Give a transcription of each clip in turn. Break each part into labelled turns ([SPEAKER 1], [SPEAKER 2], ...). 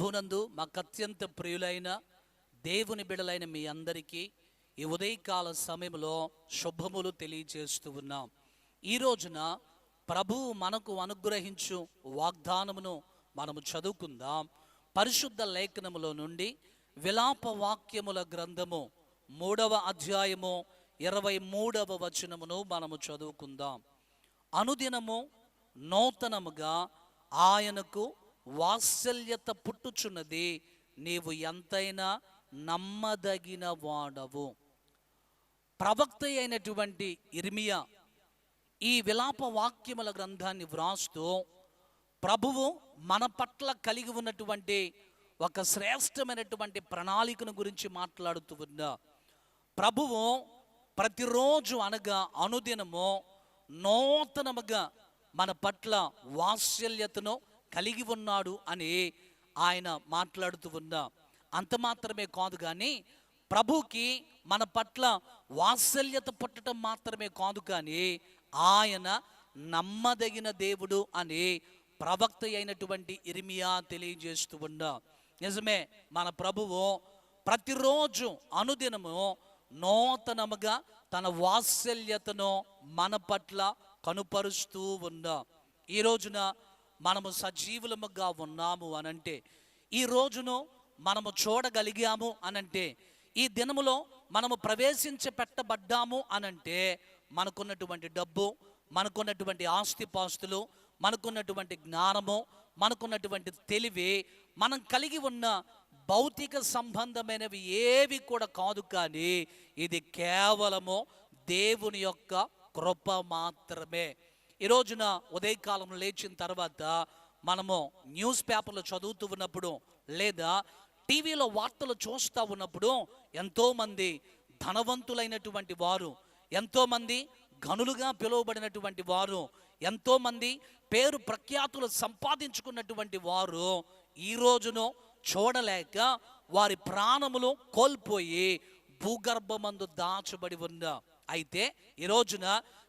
[SPEAKER 1] నాకు అత్యంత ప్రియులైన దేవుని బిడలైన మీ అందరికీ ఈ ఉదయకాల సమయంలో శుభములు తెలియజేస్తూ ఉన్నాం. ఈ రోజున ప్రభువు మనకు అనుగ్రహించు వాగ్దానమును మనము చదువుకుందాం. పరిశుద్ధ లేఖనములో నుండి విలాప వాక్యముల గ్రంథము మూడవ అధ్యాయము ఇరవై మూడవ వచనమును మనము చదువుకుందాం. అనుదినము నూతనముగా ఆయనకు వాత్సల్యత పుట్టుచున్నది. నీవు ఎంతైనా నమ్మదగిన వాడవు. ప్రవక్త అయినటువంటి ఇర్మియా ఈ విలాప వాక్యముల గ్రంథాన్ని వ్రాస్తూ ప్రభువు మన పట్ల కలిగి ఉన్నటువంటి ఒక శ్రేష్టమైనటువంటి ప్రణాళికను గురించి మాట్లాడుతూ ఉన్నా ప్రభువు ప్రతిరోజు అనగా అనుదినము నూతనముగా మన పట్ల వాత్సల్యతను కలిగి ఉన్నాడు అని ఆయన మాట్లాడుతూ ఉన్నా. అంత మాత్రమే కాదు కానీ ప్రభుకి మన పట్ల వాత్సల్యత పుట్టడం మాత్రమే కాదు కానీ ఆయన నమ్మదగిన దేవుడు అని ప్రవక్త అయినటువంటి ఇరిమియా తెలియజేస్తూ ఉన్నా. నిజమే మన ప్రభువు ప్రతిరోజు అనుదినము నూతనముగా తన వాత్సల్యతను మన పట్ల కనుపరుస్తూ ఉన్నా. ఈ రోజున మనము సజీవులముగా ఉన్నాము అనంటే ఈ రోజును మనము చూడగలిగాము అనంటే ఈ దినములో మనము ప్రవేశించి పెట్టబడ్డాము అనంటే మనకున్నటువంటి డబ్బు మనకున్నటువంటి ఆస్తిపాస్తులు మనకున్నటువంటి జ్ఞానము మనకున్నటువంటి తెలివి మనం కలిగి ఉన్న భౌతిక సంబంధమైనవి ఏవి కూడా కాదు కానీ ఇది కేవలము దేవుని యొక్క కృప మాత్రమే. ఈ రోజున ఉదయకాలం లేచిన తర్వాత మనము న్యూస్ పేపర్లు చదువుతూ ఉన్నప్పుడు లేదా టీవీలో వార్తలు చూస్తూ ఉన్నప్పుడు ఎంతోమంది ధనవంతులైనటువంటి వారు ఎంతోమంది గనులుగా పిలువబడినటువంటి వారు ఎంతోమంది పేరు ప్రఖ్యాతులు సంపాదించుకున్నటువంటి వారు ఈ రోజును చూడలేక వారి ప్రాణములు కోల్పోయి భూగర్భమందు దాచబడి ఉన్న. అయితే ఈ రోజున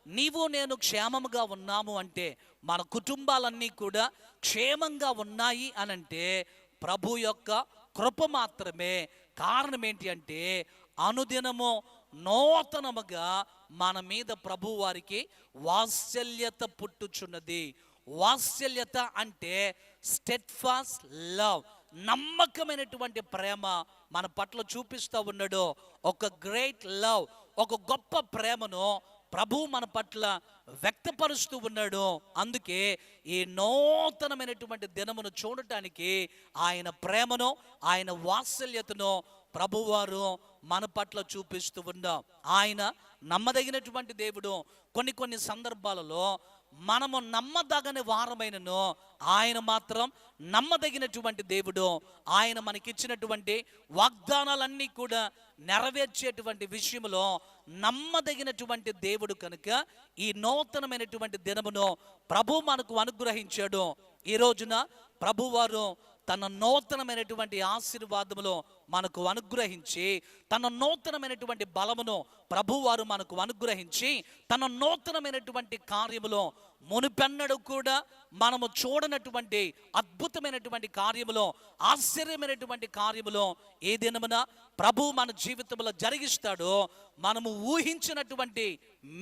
[SPEAKER 1] నీవు నేను క్షేమముగా ఉన్నాము అంటే మన కుటుంబాలన్నీ కూడా క్షేమంగా ఉన్నాయి అనంటే ప్రభు యొక్క కృప మాత్రమే. కారణం ఏంటి అంటే అనుదినము నూతనముగా మన మీద ప్రభు వారికి వాత్సల్యత పుట్టుచున్నది. వాత్సల్యత అంటే స్టెడ్ఫాస్ లవ్ నమ్మకమైనటువంటి ప్రేమ మన పట్ల చూపిస్తూ ఉన్నాడు. ఒక గ్రేట్ లవ్ ఒక గొప్ప ప్రేమను ప్రభు మన పట్ల వ్యక్తపరుస్తూ ఉన్నాడు. అందుకే ఈ నూతనమైనటువంటి దినమును చూడటానికి ఆయన ప్రేమను ఆయన వాత్సల్యతను ప్రభువారు మన పట్ల చూపిస్తూ ఉన్నాం. ఆయన నమ్మదగినటువంటి దేవుడు. కొన్ని కొన్ని సందర్భాలలో మనము నమ్మదగని వారమైనను. ఆయన మాత్రం నమ్మదగినటువంటి దేవుడు. ఆయన మనకిచ్చినటువంటి వాగ్దానాలన్నీ కూడా నెరవేర్చేటువంటి విషయంలో నమ్మదగినటువంటి దేవుడు కనుక ఈ నూతనమైనటువంటి దినమును ప్రభు మనకు అనుగ్రహించాడు. ఈ రోజున ప్రభువారు తన నూతనమైనటువంటి ఆశీర్వాదములో మనకు అనుగ్రహించి తన నూతనమైనటువంటి బలమును ప్రభువారు మనకు అనుగ్రహించి తన నూతనమైనటువంటి కార్యములో మునిపెన్నడు కూడా మనము చూడనటువంటి అద్భుతమైనటువంటి కార్యములో ఆశ్చర్యమైనటువంటి కార్యములో ఏ దినమున ప్రభు మన జీవితంలో జరిగిస్తాడో మనము ఊహించినటువంటి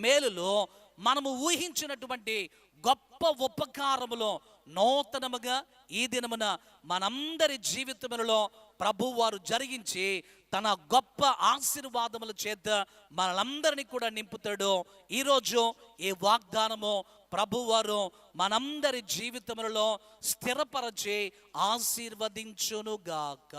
[SPEAKER 1] మేలులో మనము ఊహించినటువంటి గొప్ప గొప్ప ఉపకారములో నూతనముగా ఈ దినమున మనందరి జీవితములలో ప్రభు వారు జరిగించి తన గొప్ప ఆశీర్వాదముల చేత మనందరినీ కూడా నింపుతాడు. ఈరోజు ఈ వాగ్దానము ప్రభువారు మనందరి జీవితములలో స్థిరపరచి ఆశీర్వదించునుగాక.